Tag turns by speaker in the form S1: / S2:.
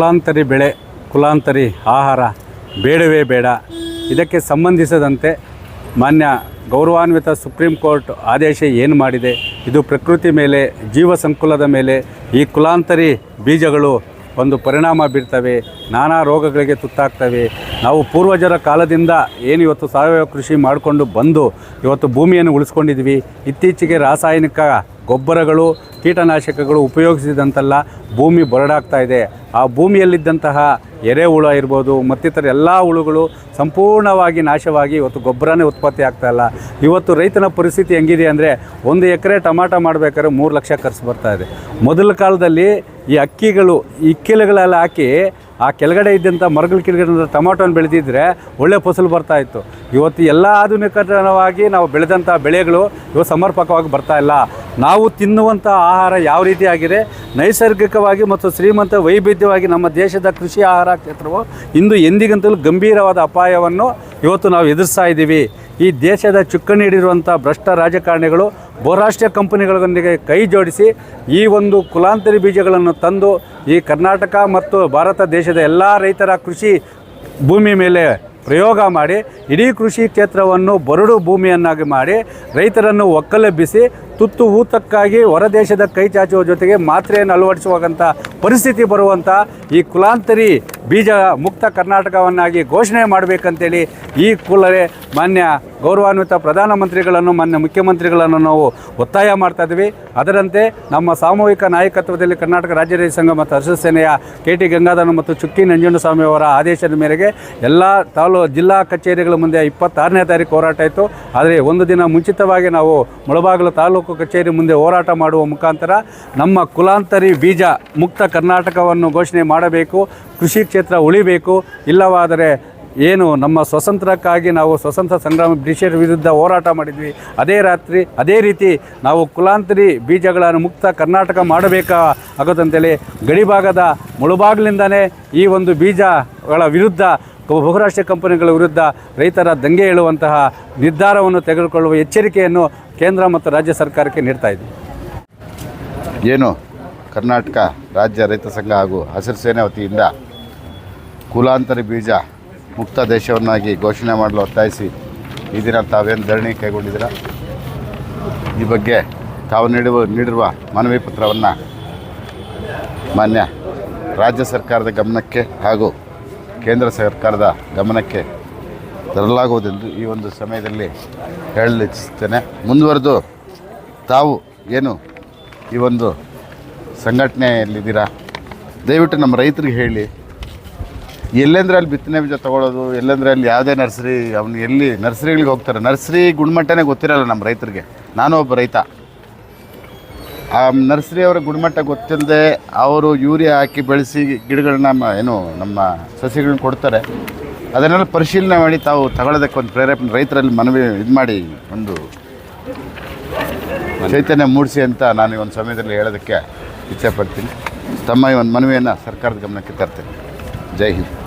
S1: ಕುಲಾಂತರಿ ಬೆಳೆ, ಕುಲಾಂತರಿ ಆಹಾರ ಬೇಡವೇ ಬೇಡ. ಇದಕ್ಕೆ ಸಂಬಂಧಿಸಿದಂತೆ ಮಾನ್ಯ ಗೌರವಾನ್ವಿತ ಸುಪ್ರೀಂ ಕೋರ್ಟ್ ಆದೇಶ ಏನು ಮಾಡಿದೆ? ಇದು ಪ್ರಕೃತಿ ಮೇಲೆ, ಜೀವ ಸಂಕುಲದ ಮೇಲೆ, ಈ ಕುಲಾಂತರಿ ಬೀಜಗಳು ಒಂದು ಪರಿಣಾಮ ಬೀರ್ತವೆ, ನಾನಾ ರೋಗಗಳಿಗೆ ತುತ್ತಾಗ್ತವೆ. ನಾವು ಪೂರ್ವಜರ ಕಾಲದಿಂದ ಏನು ಇವತ್ತು ಸಾವಯವ ಕೃಷಿ ಮಾಡಿಕೊಂಡು ಬಂದು ಇವತ್ತು ಭೂಮಿಯನ್ನು ಉಳಿಸ್ಕೊಂಡಿದ್ವಿ ಇತ್ತೀಚೆಗೆ ರಾಸಾಯನಿಕ ಗೊಬ್ಬರಗಳು, ಕೀಟನಾಶಕಗಳು ಉಪಯೋಗಿಸಿದಂತೆಲ್ಲ ಭೂಮಿ ಬರಡಾಗ್ತಾ ಇದೆ. ಆ ಭೂಮಿಯಲ್ಲಿದ್ದಂತಹ ಎರೆಹುಳ ಇರ್ಬೋದು, ಮತ್ತಿತರ ಎಲ್ಲ ಹುಳುಗಳು ಸಂಪೂರ್ಣವಾಗಿ ನಾಶವಾಗಿ ಇವತ್ತು ಗೊಬ್ಬರನೇ ಉತ್ಪತ್ತಿ ಆಗ್ತಾ ಇಲ್ಲ. ಇವತ್ತು ರೈತನ ಪರಿಸ್ಥಿತಿ ಹೆಂಗಿದೆ ಅಂದರೆ ಒಂದು ಎಕರೆ ಟಮಾಟ ಮಾಡಬೇಕಾದ್ರೆ ಮೂರು ಲಕ್ಷ ಖರ್ಚು ಬರ್ತಾ ಇದೆ. ಮೊದಲ ಕಾಲದಲ್ಲಿ ಈ ಅಕ್ಕಿಗಳು ಇಕ್ಕಿಲುಗಳೆಲ್ಲ ಹಾಕಿ ಆ ಕೆಳಗಡೆ ಇದ್ದಂಥ ಮರಗಳ ಕೆಳಗಡೆ ಟೊಮಾಟೋನ ಬೆಳೆದಿದ್ರೆ ಒಳ್ಳೆ ಫಸಲು ಬರ್ತಾ ಇತ್ತು. ಇವತ್ತು ಎಲ್ಲ ಆಧುನಿಕರಣವಾಗಿ ನಾವು ಬೆಳೆದಂಥ ಬೆಳೆಗಳು ಇವತ್ತು ಸಮರ್ಪಕವಾಗಿ ಬರ್ತಾ ಇಲ್ಲ. ನಾವು ತಿನ್ನುವಂಥ ಆಹಾರ ಯಾವ ರೀತಿ ಆಗಿದೆ? ನೈಸರ್ಗಿಕವಾಗಿ ಮತ್ತು ಶ್ರೀಮಂತ ವೈವಿಧ್ಯವಾಗಿ ನಮ್ಮ ದೇಶದ ಕೃಷಿ ಆಹಾರ ಕ್ಷೇತ್ರವು ಇಂದು ಎಂದಿಗಂತಲೂ ಗಂಭೀರವಾದ ಅಪಾಯವನ್ನು ಇವತ್ತು ನಾವು ಎದುರಿಸ್ತಾ ಇದ್ದೀವಿ. ಈ ದೇಶದ ಚುಕ್ಕನ್ನು ಹಿಡಿದಿರುವಂಥ ಭ್ರಷ್ಟ ರಾಜಕಾರಣಿಗಳು ಬಹುರಾಷ್ಟ್ರೀಯ ಕಂಪನಿಗಳೊಂದಿಗೆ ಕೈ ಜೋಡಿಸಿ ಈ ಒಂದು ಕುಲಾಂತರಿ ಬೀಜಗಳನ್ನು ತಂದು ಈ ಕರ್ನಾಟಕ ಮತ್ತು ಭಾರತ ದೇಶದ ಎಲ್ಲ ರೈತರ ಕೃಷಿ ಭೂಮಿ ಮೇಲೆ ಪ್ರಯೋಗ ಮಾಡಿ, ಇಡೀ ಕೃಷಿ ಕ್ಷೇತ್ರವನ್ನು ಬರಡು ಭೂಮಿಯನ್ನಾಗಿ ಮಾಡಿ, ರೈತರನ್ನು ಒಕ್ಕಲೆಬ್ಬಿಸಿ, ತುತ್ತು ಊತಕ್ಕಾಗಿ ಹೊರದೇಶದ ಕೈ ಚಾಚುವ ಜೊತೆಗೆ ಮಾತ್ರೆಯನ್ನು ಅಳವಡಿಸುವಂಥ ಪರಿಸ್ಥಿತಿ ಬರುವಂಥ ಈ ಕುಲಾಂತರಿ ಬೀಜ ಮುಕ್ತ ಕರ್ನಾಟಕವನ್ನಾಗಿ ಘೋಷಣೆ ಮಾಡಬೇಕಂತೇಳಿ ಈ ಕೂಡಲೇ ಮಾನ್ಯ ಗೌರವಾನ್ವಿತ ಪ್ರಧಾನಮಂತ್ರಿಗಳನ್ನು, ಮಾನ್ಯ ಮುಖ್ಯಮಂತ್ರಿಗಳನ್ನು ನಾವು ಒತ್ತಾಯ ಮಾಡ್ತಾ ಇದ್ದೀವಿ. ಅದರಂತೆ ನಮ್ಮ ಸಾಮೂಹಿಕ ನಾಯಕತ್ವದಲ್ಲಿ ಕರ್ನಾಟಕ ರಾಜ್ಯ ರೈತ ಸಂಘ ಮತ್ತು ಹಸಿರು ಸೇನೆಯ ಕೆ ಟಿ ಗಂಗಾಧರ ಮತ್ತು ಚುಕ್ಕಿ ನಂಜುಂಡಸ್ವಾಮಿ ಅವರ ಆದೇಶದ ಮೇರೆಗೆ ಎಲ್ಲ ತಾಲೂ ಜಿಲ್ಲಾ ಕಚೇರಿಗಳ ಮುಂದೆ ಇಪ್ಪತ್ತಾರನೇ ತಾರೀಕು ಹೋರಾಟ ಇತ್ತು. ಆದರೆ ಒಂದು ದಿನ ಮುಂಚಿತವಾಗಿ ನಾವು ಮುಳಬಾಗಿಲು ತಾಲೂಕು ಕಚೇರಿ ಮುಂದೆ ಹೋರಾಟ ಮಾಡುವ ಮುಖಾಂತರ ನಮ್ಮ ಕುಲಾಂತರಿ ಬೀಜ ಮುಕ್ತ ಕರ್ನಾಟಕವನ್ನು ಘೋಷಣೆ ಮಾಡಬೇಕು. ಕೃಷಿ ಕ್ಷೇತ್ರ ಉಳಿಬೇಕು. ಇಲ್ಲವಾದರೆ ಏನು, ನಮ್ಮ ಸ್ವತಂತ್ರಕ್ಕಾಗಿ ನಾವು ಸ್ವತಂತ್ರ ಸಂಗ್ರಾಮ ಬ್ರಿಟಿಷರ ವಿರುದ್ಧ ಹೋರಾಟ ಮಾಡಿದ್ವಿ. ಅದೇ ರಾತ್ರಿ, ಅದೇ ರೀತಿ ನಾವು ಕುಲಾಂತರಿ ಬೀಜಗಳನ್ನು ಮುಕ್ತ ಕರ್ನಾಟಕ ಮಾಡಬೇಕಾ ಆಗೋದಂತೇಳಿ ಗಡಿಭಾಗದ ಮುಳುಬಾಗಿಲಿಂದನೇ ಈ ಒಂದು ಬೀಜಗಳ ವಿರುದ್ಧ, ಬಹುರಾಷ್ಟ್ರೀಯ ಕಂಪನಿಗಳ ವಿರುದ್ಧ ರೈತರ ದಂಗೆ ಏಳುವಂತಹ ನಿರ್ಧಾರವನ್ನು ತೆಗೆದುಕೊಳ್ಳುವ ಎಚ್ಚರಿಕೆಯನ್ನು ಕೇಂದ್ರ ಮತ್ತು ರಾಜ್ಯ ಸರ್ಕಾರಕ್ಕೆ ನೀಡ್ತಾ ಇದ್ದೀವಿ
S2: ಏನು, ಕರ್ನಾಟಕ ರಾಜ್ಯ ರೈತ ಸಂಘ ಹಾಗೂ ಹಸಿರು ಸೇನೆ ವತಿಯಿಂದ ಕುಲಾಂತರಿ ಬೀಜ ಮುಕ್ತ ದೇಶವನ್ನಾಗಿ ಘೋಷಣೆ ಮಾಡಲು ಒತ್ತಾಯಿಸಿ. ಈ ದಿನ ತಾವೇನು ಧರಣಿ ಕೈಗೊಂಡಿದ್ದೀರಾ? ಈ ಬಗ್ಗೆ ತಾವು ನೀಡುವ ನೀಡಿರುವ ಮನವಿ ಪತ್ರವನ್ನು ಮಾನ್ಯ ರಾಜ್ಯ ಸರ್ಕಾರದ ಗಮನಕ್ಕೆ ಹಾಗೂ ಕೇಂದ್ರ ಸರ್ಕಾರದ ಗಮನಕ್ಕೆ ತರಲಾಗುವುದೆಂದು ಈ ಒಂದು ಸಮಯದಲ್ಲಿ ಹೇಳಲು ಇಚ್ಛಿಸ್ತೇನೆ ಮುಂದುವರೆದು ತಾವು ಏನು ಈ ಒಂದು ಸಂಘಟನೆಯಲ್ಲಿದ್ದೀರಾ? ದಯವಿಟ್ಟು ನಮ್ಮ ರೈತರಿಗೆ ಹೇಳಿ. ಎಲ್ಲೆಂದ್ರೆ ಅಲ್ಲಿ ಬಿತ್ತನೆ ಬೀಜ ತೊಗೊಳೋದು, ಎಲ್ಲೆಂದ್ರೆ ಅಲ್ಲಿ ಯಾವುದೇ ನರ್ಸರಿ, ಅವನು ಎಲ್ಲಿ ನರ್ಸರಿಗಳಿಗೆ ಹೋಗ್ತಾರೆ. ನರ್ಸರಿ ಗುಣಮಟ್ಟನೇ ಗೊತ್ತಿರಲ್ಲ ನಮ್ಮ ರೈತರಿಗೆ. ನಾನು ಒಬ್ಬ ರೈತ. ಆ ನರ್ಸರಿ ಅವರ ಗುಣಮಟ್ಟ ಗೊತ್ತಿಲ್ಲದೆ ಅವರು ಯೂರಿಯಾ ಹಾಕಿ ಬೆಳೆಸಿ ಗಿಡಗಳನ್ನ ಏನು, ನಮ್ಮ ಸಸಿಗಳನ್ನ ಕೊಡ್ತಾರೆ. ಅದನ್ನೆಲ್ಲ ಪರಿಶೀಲನೆ ಮಾಡಿ ತಾವು ತಗೊಳ್ಳೋದಕ್ಕೆ ಒಂದು ಪ್ರೇರೇಪಣೆ ರೈತರಲ್ಲಿ ಮನವಿ ಇದು ಮಾಡಿ ಒಂದು ಚೈತನ್ಯ ಮೂಡಿಸಿ ಅಂತ ನಾನು ಒಂದು ಸಮಯದಲ್ಲಿ ಹೇಳೋದಕ್ಕೆ ಇಚ್ಛೆಪಡ್ತೀನಿ ತಮ್ಮ ಈ ಒಂದು ಮನವಿಯನ್ನು ಸರ್ಕಾರದ ಗಮನಕ್ಕೆ ತರ್ತೇನೆ. জয় হিন্দ